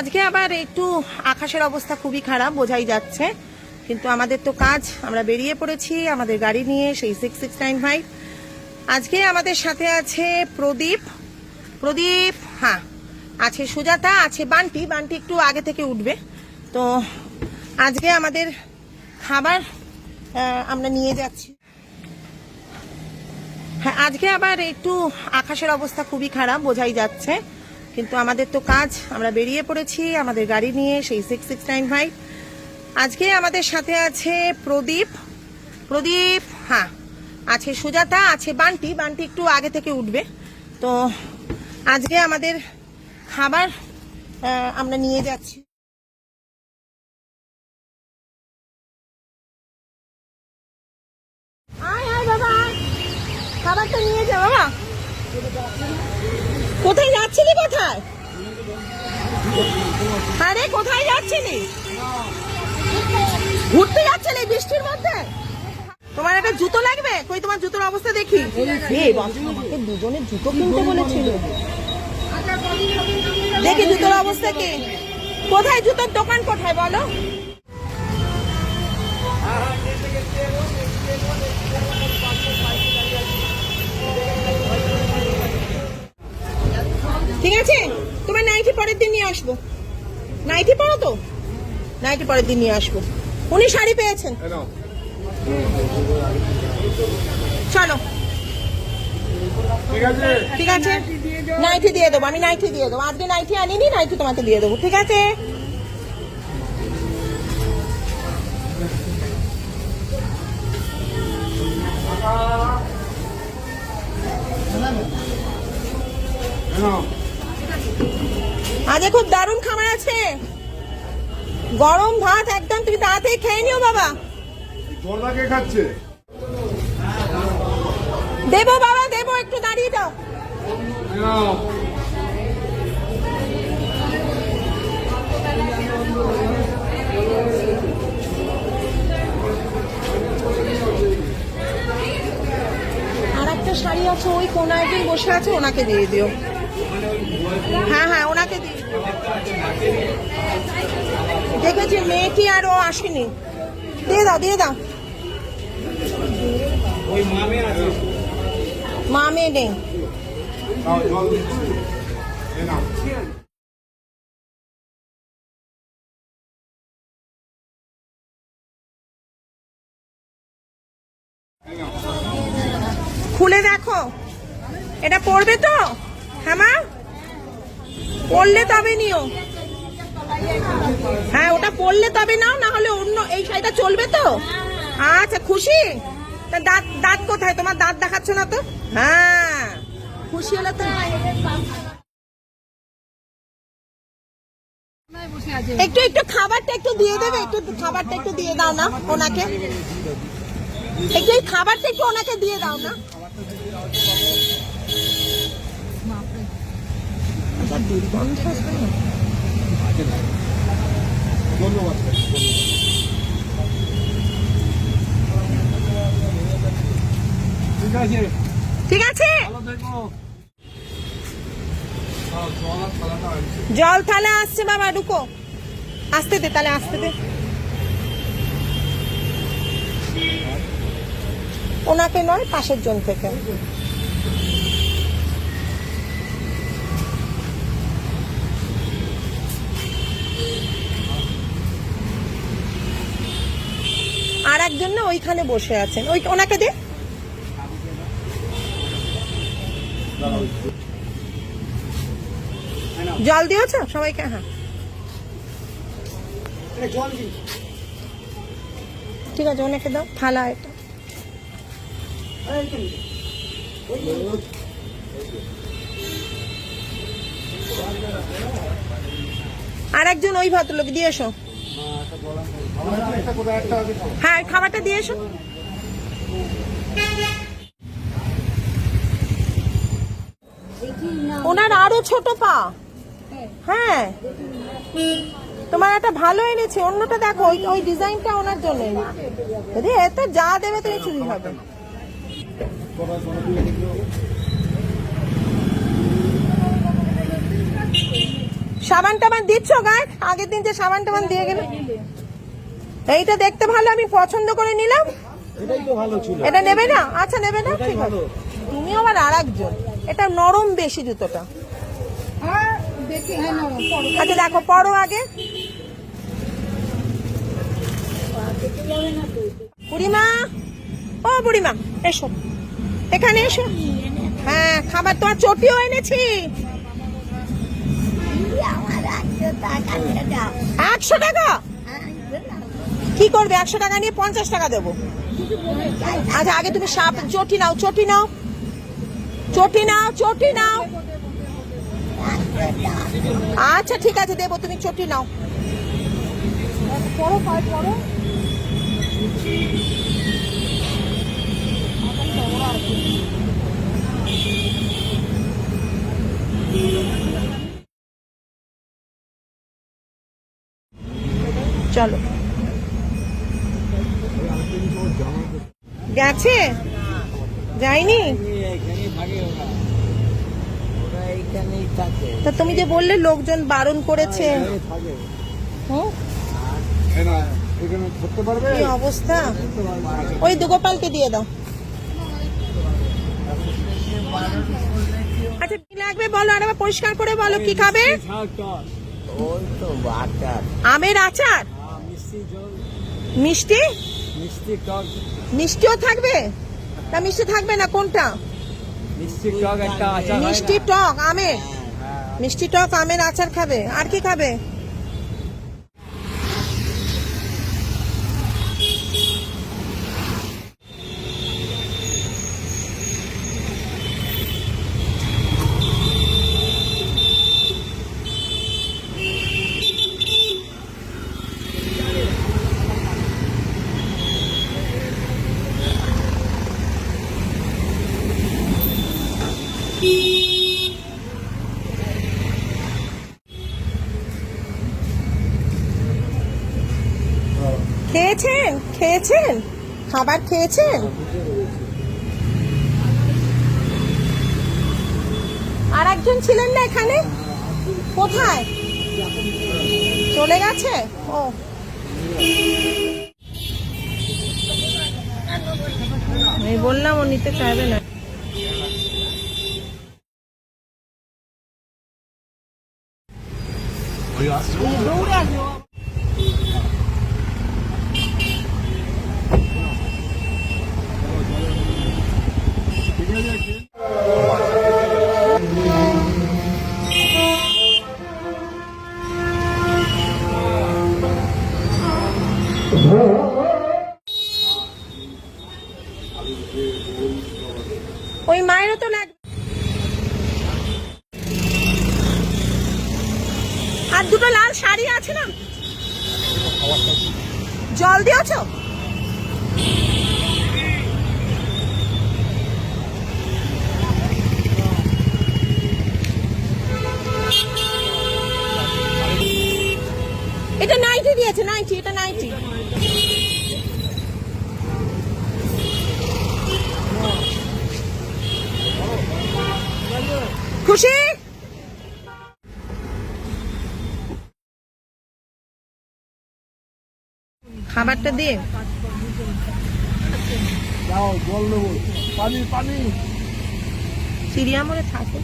আজকে আবার একটু আকাশের অবস্থা খুবই খারাপ, বোঝাই যাচ্ছে। কিন্তু আমাদের তো কাজ, আমরা বেরিয়ে পড়েছি, আমাদের গাড়ি নিয়ে সেই সিক্স সিক্স নাইন ফাইভ আজকে আমাদের সাথে আছে প্রদীপ। প্রদীপ হ্যাঁ আছে সুজাতা, আছে বান্টি। বান্টি একটু আগে থেকে উঠবে। তো আজকে আমাদের খাবার আমরা নিয়ে যাচ্ছি। হ্যাঁ আজকে আবার একটু আকাশের অবস্থা খুবই খারাপ, বোঝাই যাচ্ছে। কিন্তু আমাদের তো কাজ, আমরা বেরিয়ে পড়েছি, আমাদের গাড়ি নিয়ে সেই সিক্স সিক্স নাইন ফাইভ আজকে আমাদের সাথে আছে প্রদীপ। প্রদীপ হ্যাঁ আছে সুজাতা, আছে বান্টি। বান্টি একটু আগে থেকে উঠবে। তো আজকে আমাদের খাবার আমরা নিয়ে যাচ্ছি। আয় আয় বাবা খাবারটা নিয়ে যা বাবা। কোথায় যাচ্ছিলি কোথায়? আরে কোথায় যাচ্ছিলি? ঘুরতে যাচ্ছিলি বৃষ্টির মধ্যে? তোমার একটা জুতো লাগবে? কই তোমার জুতোর অবস্থা দেখি। আমাকে দুজনের জুতো কিনতে বলেছিল। দেখি জুতোর অবস্থা কি। কোথায় জুতোর দোকান কোথায় বলো? ঠিক আছে? তোমার নাইটি পরের দিন নিয়ে আসব। নাইটি পরো তো? নাইটি পরের দিন নিয়ে আসব। উনি শাড়ি পেয়েছেন। চলো। ঠিক আছে? নাইটি দিয়ে দেবো আমি নাইটি দিয়ে দেবো। আজকে নাইটি আনিনি নাইটি তোমাকে দিয়ে দেবো। ঠিক আছে? নাও। আজকে খুব দারুণ খাবার আছে। গরম ভাত একদম তুমি তাড়াতাড়ি খেয়ে নিও বাবা। খাচ্ছে। দেবো বাবা দেবো একটু দাঁড়িয়ে দাও আর একটা শাড়ি আছে ওই কোন একজন বসে আছে ওনাকে দিয়ে দিও। হ্যাঁ হ্যাঁ ওনাকে দিও। দেখেছি মেয়েটি আর ও আসেনি। দিয়ে দাও দিয়ে দাও। মা মেয়ে নেই। খুলে দেখো। এটা পড়বে তো? হ্যাঁ মা? পড়লে তবে নিও। হ্যাঁ ওটা পড়লে তবে নাও, না হলে অন্য এই শাড়িটা চলবে তো? আচ্ছা খুশি? দাঁত দাঁত কোথায়? তোমার দাঁত দেখাচ্ছ না তো? হ্যাঁ খুশি হলে তো একটু একটু খাবারটা একটু দিয়ে দেবে একটু খাবারটা একটু দিয়ে দাও না ওনাকে। একটু এই খাবারটা একটু ওনাকে দিয়ে দাও না। ধন্যবাদ ঠিক আছে। ঠিক আছে জল থালা আসছে বাবা, ঢুকো। আসতে দে, তাহলে আসতে দে। ওনাকে নয়, পাশের জন থেকে। আর একজন না ওইখানে বসে আছেন। ওই ওনাকে দে। জল দিয়েছ? সবাইকে হ্যাঁ। ঠিক আছে ওনাকে দাও। থালা এটা। আর একজন ওই ভদ্রলোক দিয়ে এসো। হ্যাঁ খাবারটা দিয়ে এসো। ওনার আরও ছোট পা। হ্যাঁ। তোমার একটা ভালো এনেছে, অন্যটা দেখো, ওই ওই ডিজাইনটা ওনার জন্য। এত যা দেবে তুমি চুরি হবে। সাবান টাবান দিচ্ছ গায়ে? আগের দিন যে সাবান টাবান দিয়ে গেলে? এইটা দেখতে ভালো আমি পছন্দ করে নিলাম। এটা নেবে না? আচ্ছা নেবে না? ঠিক আছে। তুমি আবার আর একজন এটা নরম বেশি জুতোটা। আচ্ছা দেখো পরো আগে। বুড়িমা ও বুড়িমা এসো। এখানে এসো। হ্যাঁ খাবার তোমার চটিও এনেছি। একশো টাকা? কি করবে? একশো টাকা নিয়ে পঞ্চাশ টাকা দেবো। আচ্ছা আগে তুমি সাপ, চটি নাও চটি নাও। চটি নাও চটি নাও। আচ্ছা ঠিক আছে, দেবো, তুমি চটি নাও। পড়ো পড়ো চলো। গেছে? যায়নি? তা তুমি যে বললে লোকজন বারণ করেছে। কি অবস্থা? ওই দুগোপালকে দিয়ে দাও। আচ্ছা কি লাগবে বলো? আর পরিষ্কার করে বলো কি খাবে? আমের আচার? মিষ্টি? মিষ্টি টক। মিষ্টিও থাকবে? না মিষ্টি থাকবে না কোনটা? মিষ্টি টক একটা আচার মিষ্টি টক আমের। হ্যাঁ, মিষ্টি টক আমের আচার খাবে। আর কি খাবে? খেয়েছেন? খাবার খেয়েছেন? আর একজন ছিলেন না এখানে? কোথায়? চলে গেছে? ও। আমি বললাম ও নিতে চাইবে না। ওই মায়েরও তো লাগবে আর দুটো লাল শাড়ি আছে না? জল দিয়েছ এটা দিয়েছে নাইটি এটা নাইটি খুশি? খাবারটা দিয়ে। পানি চিড়িয়া থাকে।